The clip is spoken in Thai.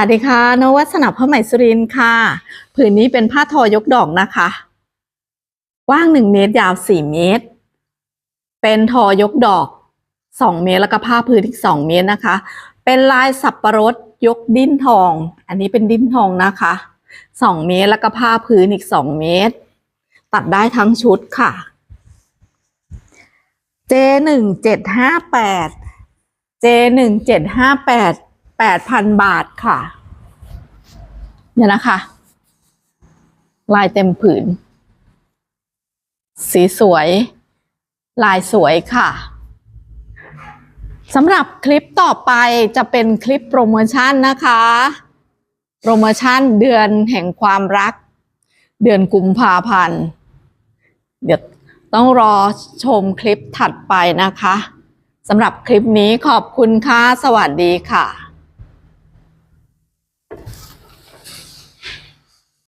สวัสดีค่ะนวัสนาผ้าไหมสุรินท์ค่ะ ผืนนี้เป็นผ้าทอยกดอกนะคะ กว้างหนึ่งเมตรยาวสี่เมตร เป็นทอยกดอกสองเมตรแล้วก็ผ้าพื้นอีกสองเมตรนะคะ เป็นลายสับประรดยกดิ้นทอง อันนี้เป็นดิ้นทองนะคะสองเมตรแล้วก็ผ้าพื้นอีกสองเมตร ตัดได้ทั้งชุดค่ะ J หนึ่งเจ็ดห้าแปด J หนึ่งเจ็ดห้าแปด แปดพันบาทค่ะ เนี่ยนะคะ ลายเต็มผืน สีสวย ลายสวยค่ะสำหรับคลิปต่อไปจะเป็นคลิปโปรโมชั่นนะคะ โปรโมชั่นเดือนแห่งความรัก เดือนกุมภาพันธ์ เดี๋ยวต้องรอชมคลิปถัดไปนะคะสำหรับคลิปนี้ขอบคุณค่ะ สวัสดีค่ะ